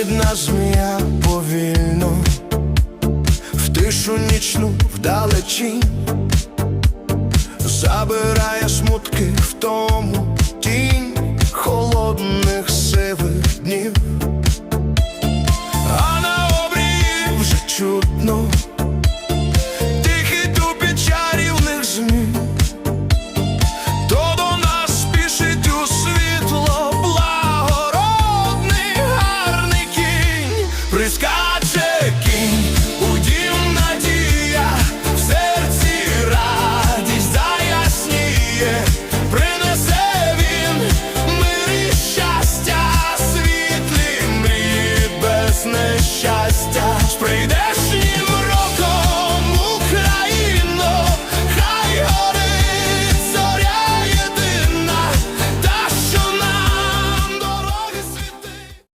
лагідна змія повільно, в тишу нічну вдалечі, забирає смутки в тому тінь холодних сивих днів, а на обрії вже чутно. прискаче кінь у дім надія, серці радість заясніє, принесе він мир щастя, світлі без нещастя прийде.